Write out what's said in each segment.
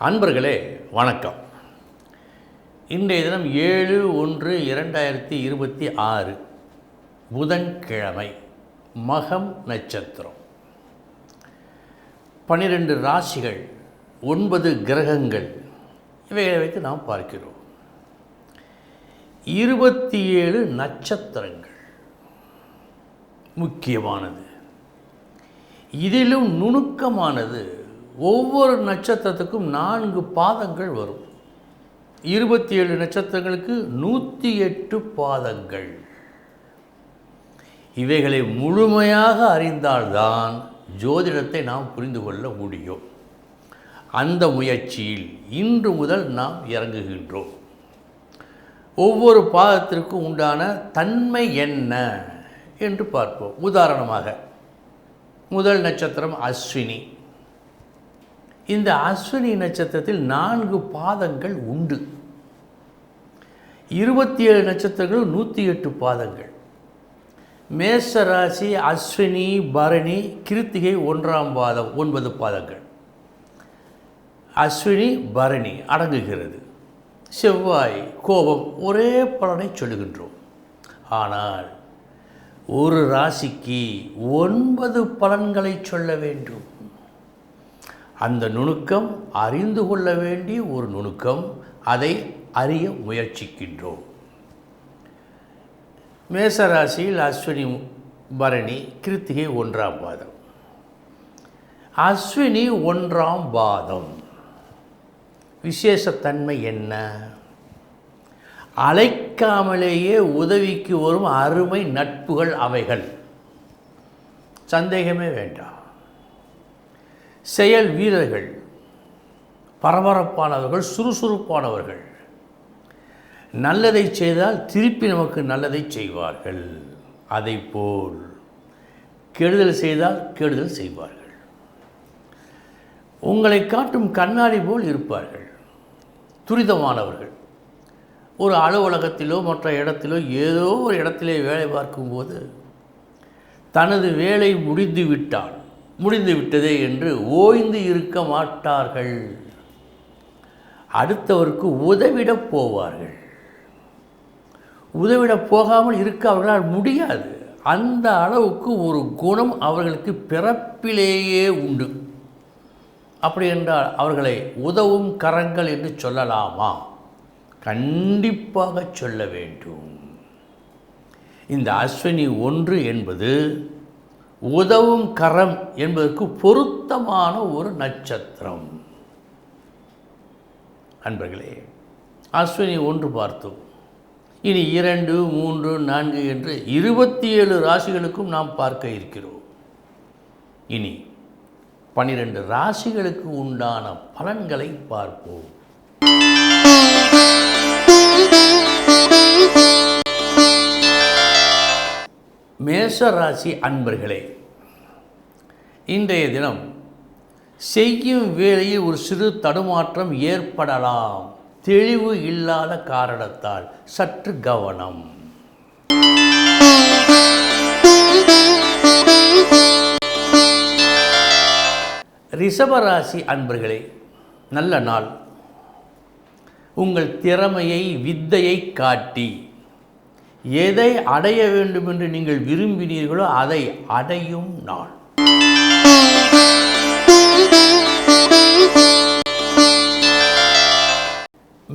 அன்பர்களே வணக்கம். இன்றைய தினம் ஏழு ஒன்று இரண்டாயிரத்தி இருபத்தி ஆறு புதன்கிழமை மகம் நட்சத்திரம். பன்னிரெண்டு ராசிகள் ஒன்பது கிரகங்கள் இவைகளை வைத்து நாம் பார்க்கிறோம். இருபத்தி ஏழு நட்சத்திரங்கள் முக்கியமானது. இதிலும் நுணுக்கமானது ஒவ்வொரு நட்சத்திரத்துக்கும் நான்கு பாதங்கள் வரும். இருபத்தி ஏழு நட்சத்திரங்களுக்கு நூற்றி எட்டு பாதங்கள். இவைகளை முழுமையாக அறிந்தால்தான் ஜோதிடத்தை நாம் புரிந்து கொள்ள முடியும். அந்த முயற்சியில் இன்று முதல் நாம் இறங்குகின்றோம். ஒவ்வொரு பாதத்திற்கும் உண்டான தன்மை என்ன என்று பார்ப்போம். உதாரணமாக முதல் நட்சத்திரம் அஸ்வினி. இந்த அஸ்வினி நட்சத்திரத்தில் நான்கு பாதங்கள் உண்டு. இருபத்தி ஏழு நட்சத்திரங்கள் நூற்றி எட்டு பாதங்கள். மேஷ ராசி அஸ்வினி பரணி கிருத்திகை ஒன்றாம் பாதம் ஒன்பது பாதங்கள். அஸ்வினி பரணி அடங்குகிறது. செவ்வாய் கோபம் ஒரே பலனை சொல்லுகின்றோம். ஆனால் ஒரு ராசிக்கு ஒன்பது பலன்களை சொல்ல வேண்டும். அந்த நுணுக்கம் அறிந்து கொள்ள வேண்டிய ஒரு நுணுக்கம். அதை அறிய முயற்சிக்கின்றோம். மேசராசியில் அஸ்வினி பரணி கிருத்திகை ஒன்றாம் பாதம். அஸ்வினி ஒன்றாம் பாதம். விசேஷத்தன்மை என்ன? அழைக்காமலேயே உதவிக்கு வரும் அருமை நட்புகள் அவைகள். சந்தேகமே வேண்டாம். செயல் வீரர்கள் பரபரப்பானவர்கள் சுறுசுறுப்பானவர்கள். நல்லதை செய்தால் திருப்பி நமக்கு நல்லதை செய்வார்கள். அதை போல் கெடுதல் செய்தால் கெடுதல் செய்வார்கள். உங்களை காட்டும் கண்ணாடி போல் இருப்பார்கள். துரிதமானவர்கள். ஒரு அலுவலகத்திலோ மற்ற இடத்திலோ ஏதோ ஒரு இடத்திலே வேலை பார்க்கும்போது தனது வேலை முடிந்து விட்டால் முடிந்து விட்டதே என்று ஓய்ந்து இருக்க மாட்டார்கள். அடுத்தவருக்கு உதவிடப் போவார்கள். உதவிடப் போகாமல் இருக்க அவர்களால் முடியாது. அந்த அளவுக்கு ஒரு குணம் அவர்களுக்கு பிறப்பிலேயே உண்டு. அப்படி என்றால் அவர்களை உதவும் கரங்கள் என்று சொல்லலாமா? கண்டிப்பாக சொல்ல வேண்டும். இந்த அஸ்வினி ஒன்று என்பது உதவும் கரம் என்பதற்கு பொருத்தமான ஒரு நட்சத்திரம். அன்பர்களே அஸ்வினி ஒன்று பார்த்தோம் இனி இரண்டு மூன்று நான்கு என்று இருபத்தி ஏழு ராசிகளுக்கும் நாம் பார்க்க இருக்கிறோம். இனி பனிரெண்டு ராசிகளுக்கு உண்டான பலன்களை பார்ப்போம். மேஷ ராசி அன்பர்களே இன்றைய தினம் செய்யும் வேளையில் ஒரு சிறு தடுமாற்றம் ஏற்படலாம். தெளிவு இல்லாத காரணத்தால் சற்று கவனம். ரிஷபராசி அன்பர்களே நல்ல நாள். உங்கள் திறமையை வித்தையை காட்டி எதை அடைய வேண்டும் என்று நீங்கள் விரும்பினீர்களோ அதை அடையும் நாள்.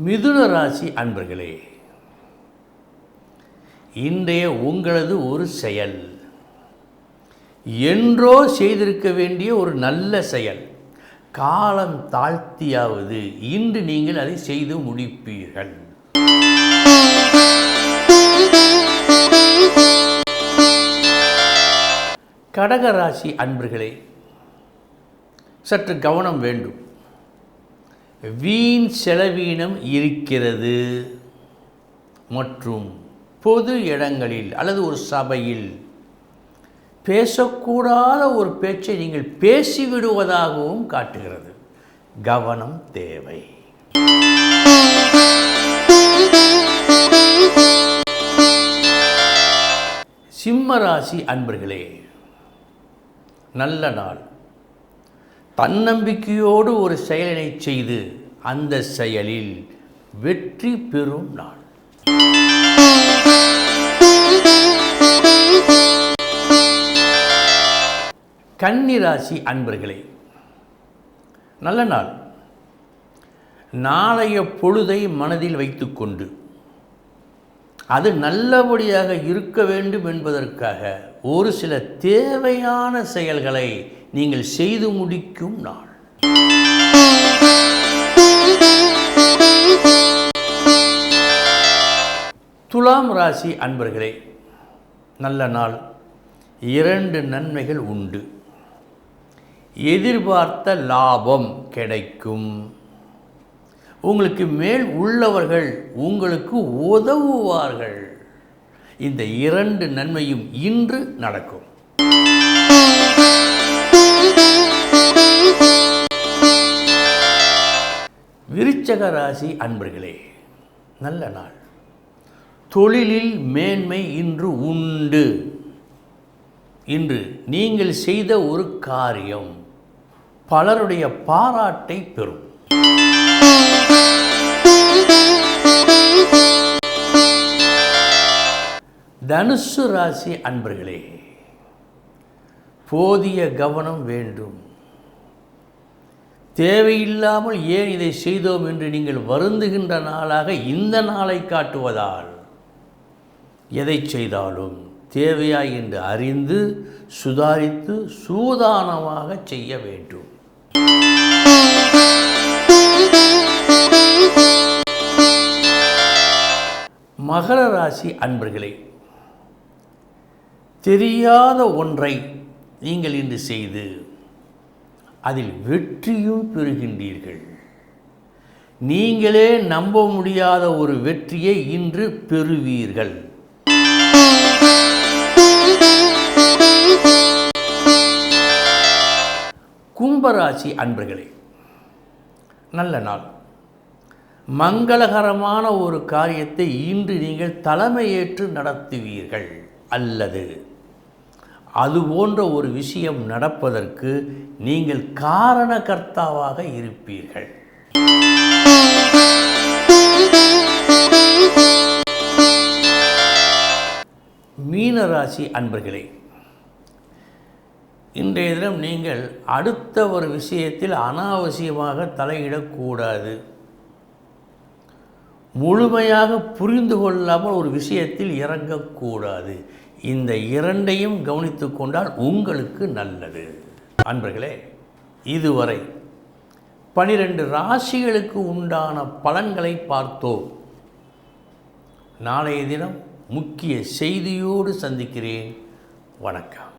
மிதுன ராசி அன்பர்களே இன்றைய உங்களது ஒரு செயல். என்றோ செய்திருக்க வேண்டிய ஒரு நல்ல செயல். காலம் தாழ்த்தியாவது இன்று நீங்கள் அதை செய்து முடிப்பீர்கள். கடகராசி அன்பர்களே சற்று கவனம் வேண்டும். வீண் செலவீனம் இருக்கிறது. மற்றும் பொது இடங்களில் அல்லது ஒரு சபையில் பேசக்கூடாத ஒரு பேச்சை நீங்கள் பேசிவிடுவதாகவும் காட்டுகிறது. கவனம் தேவை. சிம்ம ராசி அன்பர்களே நல்ல நாள். தன்னம்பிக்கையோடு ஒரு செயலினை செய்து அந்த செயலில் வெற்றி பெறும் நாள். கன்னிராசி அன்பர்களே நல்ல நாள். நாளைய பொழுதை மனதில் வைத்துக்கொண்டு அது நல்லபடியாக இருக்க வேண்டும் என்பதற்காக ஒரு சில தேவையான செயல்களை நீங்கள் செய்து முடிக்கும் நாள். துலாம் ராசி அன்பர்களே நல்ல நாள். இரண்டு நன்மைகள் உண்டு. எதிர்பார்த்த லாபம் கிடைக்கும். உங்களுக்கு மேல் உள்ளவர்கள் உங்களுக்கு உதவுவார்கள். இந்த இரண்டு நன்மையும் இன்று நடக்கும். விருச்சக ராசி அன்பர்களே நல்ல நாள். தொழிலில் மேன்மை இன்று உண்டு. இன்று நீங்கள் செய்த ஒரு காரியம் பலருடைய பாராட்டை பெறும். தனுசு ராசி அன்பர்களே போதிய கவனம் வேண்டும். தேவையில்லாமல் ஏன் இதை செய்தோம் என்று நீங்கள் வருந்துகின்ற நாளாக இந்த நாளை காட்டுவதால்? எதை செய்தாலும் தேவையா என்று அறிந்து சுதாரித்து சூதானமாக செய்ய வேண்டும். மகர ராசி அன்பர்களே தெரியாத ஒன்றை நீங்கள் இன்று செய்து அதில் வெற்றியும் பெறுகின்றீர்கள். நீங்களே நம்ப முடியாத ஒரு வெற்றியை இன்று பெறுவீர்கள். கும்பராசி அன்பர்களே நல்ல நாள். மங்களகரமான ஒரு காரியத்தை இன்று நீங்கள் தலைமையேற்று நடத்துவீர்கள் அல்லது அது போன்ற ஒரு விஷயம் நடப்பதற்கு நீங்கள் காரணகர்த்தாவாக இருப்பீர்கள். மீனராசி அன்பர்களே இன்றைய தினம் நீங்கள் அடுத்த ஒரு விஷயத்தில் அனாவசியமாக தலையிடக்கூடாது. முழுமையாக புரிந்து கொள்ளாமல் ஒரு விஷயத்தில் இறங்கக்கூடாது. இந்த இரண்டையும் கவனித்து கொண்டால் உங்களுக்கு நல்லது. அன்பர்களே இதுவரை பனிரெண்டு ராசிகளுக்கு உண்டான பலன்களை பார்த்தோம். நாளைய தினம் முக்கிய செய்தியோடு சந்திக்கிறேன். வணக்கம்.